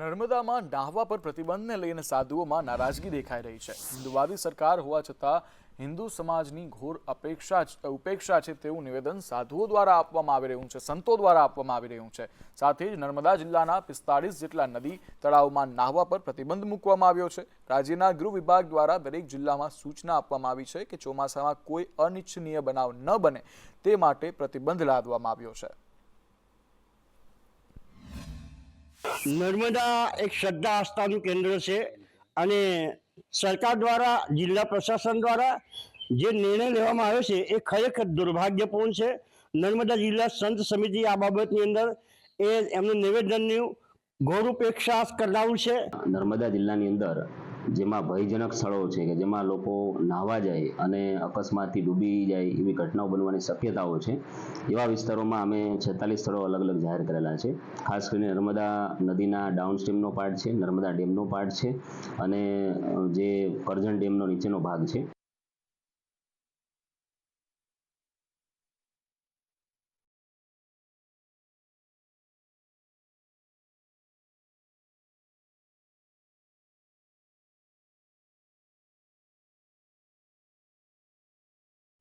નર્મદામાં નાહવા પર પ્રતિબંધને લઈને સાધુઓમાં નારાજગી દેખાઈ રહી છે. હિન્દુવાદી સરકાર હોવા છતાં હિન્દુ સમાજની ઘોર અપેક્ષા ઉપેક્ષા છે તેવું નિવેદન સાધુઓ દ્વારા આપવામાં આવી રહ્યું છે, સંતો દ્વારા આપવામાં આવી રહ્યું છે. સાથે જ નર્મદા જિલ્લાના પિસ્તાળીસ જેટલા નદી તળાવમાં નાહવા પર પ્રતિબંધ મૂકવામાં આવ્યો છે. રાજ્યના ગૃહ વિભાગ દ્વારા દરેક જિલ્લામાં સૂચના આપવામાં આવી છે કે ચોમાસામાં કોઈ અનિચ્છનીય બનાવ ન બને તે માટે પ્રતિબંધ લાદવામાં આવ્યો છે. નર્મદા એક શ્રદ્ધા આસ્થાનું કેન્દ્ર છે અને સરકાર દ્વારા, જિલ્લા પ્રશાસન દ્વારા જે નિર્ણય લેવામાં આવ્યો છે એ ખરેખર દુર્ભાગ્યપૂર્ણ છે. નર્મદા જિલ્લા સંત સમિતિ આ બાબતની અંદર એ એમનું નિવેદનનું ઘોર ઉપેક્ષા કરનારું છે. નર્મદા જિલ્લાની અંદર જેમાં ભયજનક સ્થળો છે કે જેમાં લોકો નાહવા જાય અને અકસ્માતથી ડૂબી જાય એવી ઘટનાઓ બનવાની શક્યતાઓ છે. એવા વિસ્તારોમાં અમે છેતાલીસ સ્થળો અલગ અલગ જાહેર કરેલા છે. ખાસ કરીને નર્મદા નદીના ડાઉનસ્ટ્રીમનો પાર્ટ છે, નર્મદા ડેમનો પાર્ટ છે અને જે કરજણ ડેમનો નીચેનો ભાગ છે.